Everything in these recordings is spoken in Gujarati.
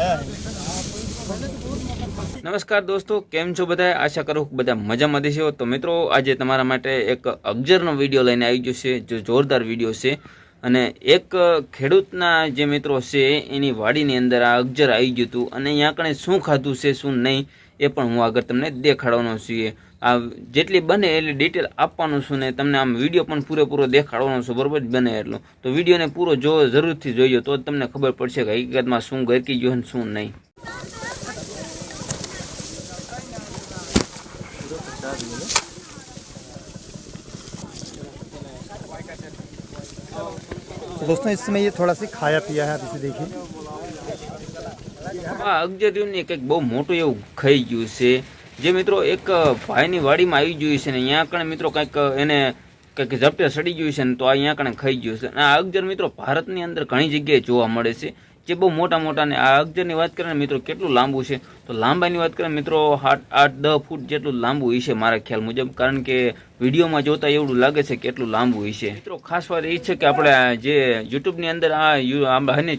Ayo. નમસ્કાર દોસ્તો, કેમ છો બધા આશા કરું બધા મજામાં દેશો તો મિત્રો, આજે તમારા માટે એક અગજરનો વીડિયો લઈને આવી ગયો છે, જો જોરદાર વીડિયો છે. અને એક ખેડૂતના જે મિત્રો છે, એની વાડીની અંદર આ અગજર આવી ગયું હતું. અને અહીંયા કણે શું ખાધું છે, શું નહીં, એ પણ હું આગળ તમને દેખાડવાનો છું. આ જેટલી બને એટલી ડિટેલ આપવાનું છું ને તમને આમ વીડિયો પણ પૂરેપૂરો દેખાડવાનો છું. બરોબર બને એટલો. તો વિડીયોને પૂરો જો જરૂરથી જોઈજો, તો જ તમને ખબર પડશે કે હકીકતમાં શું ગરકી ગયું અને શું નહીં. दोस्तों इस समय ये थोड़ा सा खाया पिया है आप इसे देखिए આ અગજર્યુને કંઈક બહુ મોટું એવું ખાઈ ગયું છે જે મિત્રો એક ભાઈની વાડીમાં આવી ગયું છે ને અહીંયા કણે મિત્રો કંઈક એને કંઈક ઝપટે સડી ગયું છે ને તો આ અહીંયા કણે ખાઈ ગયું છે અને આ અગજર મિત્રો ભારતની અંદર ઘણી જગ્યાએ જોવા મળે છે જે બહુ મોટા મોટા ને આ અગજરની વાત કરીએ ને મિત્રો કેટલું લાંબુ છે? તો લાંબાની વાત કરીને મિત્રો આઠ આઠ દસ ફૂટ જેટલું લાંબુ હશે મારા ખ્યાલ મુજબ. કારણ કે વિડીયોમાં જોતા એવું લાગે છે કે એટલું લાંબુ હશે મિત્રો ખાસ વાત એ છે કે આપણે જે યુટ્યુબની અંદર આ યુ-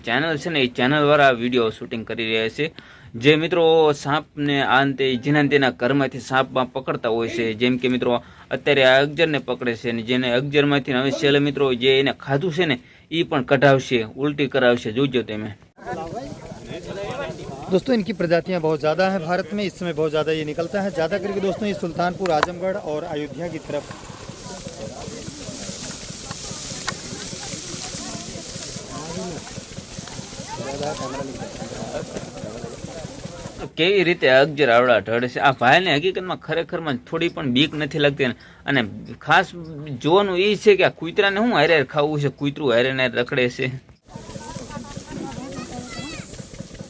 ચેનલ છે ને એ ચેનલવાળા વીડિયો શૂટિંગ કરી રહ્યા છે. જે મિત્રો સાપને આ અંતે જેના તેના ઘરમાંથી સાપમાં પકડતા હોય છે. જેમ કે મિત્રો અત્યારે આ અગજરને પકડે છે અને જેને અગજરમાંથી હવે છેલ્લે મિત્રો જે એને ખાધું છે ને એ પણ કઢાવશે ઉલટી કરાવશે જોજો તમે दोस्तों इनकी प्रजातियां बहुत ज़्यादा हैं भारत में इस समय बहुत ज़्यादा ये निकलता है ज़्यादा करके दोस्तों ये सुल्तानपुर आजमगढ़ और अयोध्या की तरफ કેવી રીતે અગજર આવડા ઢળે છે? આ ભાઈને હકીકતમાં ખરેખરમાં થોડી પણ બીક નથી લાગતી અને ખાસ જોવાનું એ છે કે આ કૂતરાને શું હારે ખાવું છે? કૂતરું હારે ને રખડે છે.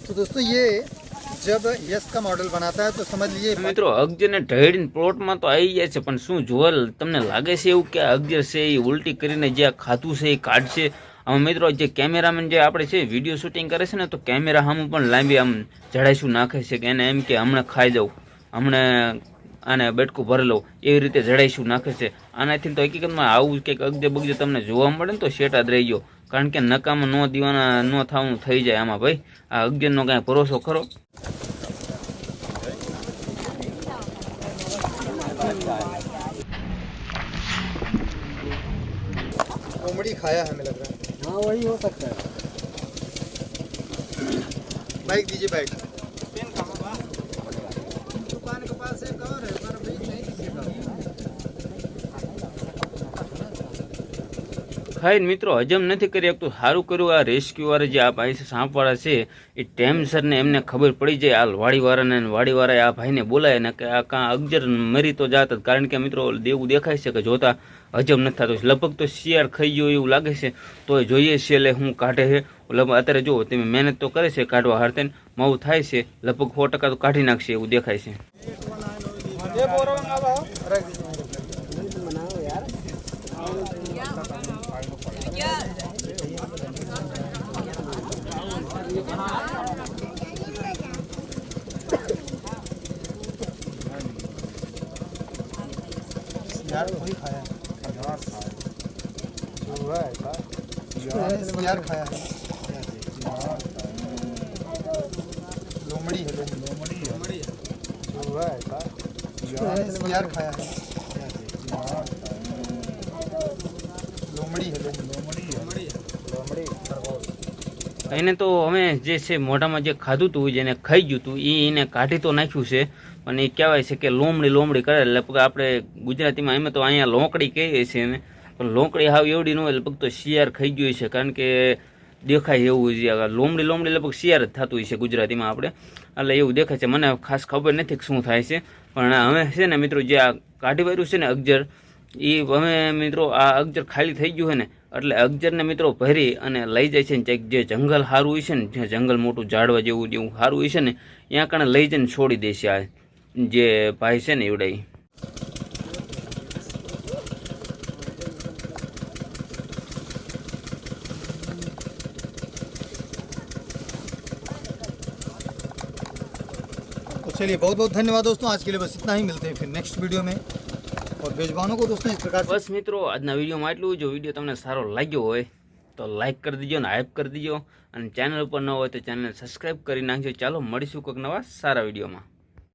તો દોસ્તો યે જબ યસ કા મોડલ બનાતા હે તો સમજ લીજીએ મિત્રો અગજર ને ઢળીને પ્લોટમાં તો આવી જાય છે પણ શું જોવા તમને લાગે છે એવું કે અગજર છે એ ઉલટી કરીને જે ખાતું છે એ કાઢશે? આમાં મિત્રો, જે કેમેરામેન જે આપણે છે વીડિયો શૂટિંગ કરે છે ને, તો કેમેરા સામે પણ લાંબી આમ જડાઈશું નાખે છે કે એને એમ કે હમણાં ખાઈ જાઉં, હમણાં આને બેટકું ભરી લઉં, એવી રીતે જડાઈશું નાખે છે. આનાથી તો હકીકતમાં આવું કંઈક અગજે બગજે તમને જોવા મળે ને તો શેટા જ રહી ગયો. કારણ કે નકામાં ન દીવાના, ન થવાનું થઈ જાય આમાં ભાઈ. આ અગજનનો કાંઈ ભરોસો ખરો? उमड़ी खाया है हमें लग रहा है हाँ वही हो सकता है बाइक दीजिए बाइक ખાઈને મિત્રો હજમ નથી કરી શકતું. સારું કર્યું આ રેસ્ક્યુ વાળા જે આ ભાઈ સાંપવાળા છે, એ ટેમસરને એમને ખબર પડી જાય આ વાડીવાળાને વાડીવાળાએ આ ભાઈને બોલાય ને કે આ કાં અગજર મરી તો જાત કારણ કે મિત્રો દેવું દેખાય છે કે જોતા હજમ નથી થતું. લગભગ તો શિયાળ ખાઈ ગયો એવું લાગે છે. તો જોઈએ છે એટલે હું કાઢે છે. લગભગ અત્યારે જુઓ, તમે મહેનત તો કરે છે કાઢવા હારતે મવું થાય છે. લગભગ સો ટકા તો કાઢી નાખશે એવું દેખાય છે. यार वही खाया है। यार खाया है। लोमड़ी है लोमड़ी। लोमड़ी है। यार खाया है। એને તો અમે જે છે મોઢામાં જે ખાધું હતું જેને ખાઈ ગયું હતું એ એને કાઢી તો નાખ્યું છે. પણ એ કહેવાય છે કે લોમડી લોમડી કરે લગભગ આપણે ગુજરાતીમાં એમાં તો અહીંયા લોંકડી કહીએ છીએ એને. પણ લોંકડી હાવ એવડી ન હોય લગભગ તો શિયાર ખાઈ ગયું છે, કારણ કે દેખાય એવું છે લોમડી લોમડી લગભગ શિયાર જ થતું હોય છે ગુજરાતીમાં આપણે. એટલે એવું દેખાય છે, મને ખાસ ખબર નથી કે શું થાય છે. પણ હવે છે ને મિત્રો જે આ કાઢી વાર્યું છે ને અગજર એ હવે મિત્રો આ અગજર ખાલી થઈ ગયું હોય ને એટલે અગજરને મિત્રો ભરી અને લઈ જાય છે ને જે જંગલ સારું હોય છે ને, જ્યાં જંગલ મોટું ઝાડવા જેવું જેવું સારું હોય છે ને, ત્યાં કણે લઈ જઈને છોડી દેશે આ જે ભાઈ છે ને એવડાઈ चलिए बहुत बहुत धन्यवाद दोस्तों आज के लिए बस इतना ही मिलते हैं फिर नेक्स्ट वीडियो में और बेजबानों को दोस्तों इस प्रकार से બસ મિત્રો આજના વિડીયોમાં એટલું જો વિડીયો તમને સારો લાગ્યો હોય તો લાઈક કરી દીજો ને હાઈપ કરી દીજો અને ચેનલ ઉપર ન હોય તો ચેનલને સબસ્ક્રાઈબ કરી નાખજો ચાલો મળીશું કોઈક નવા સારા વિડીયોમાં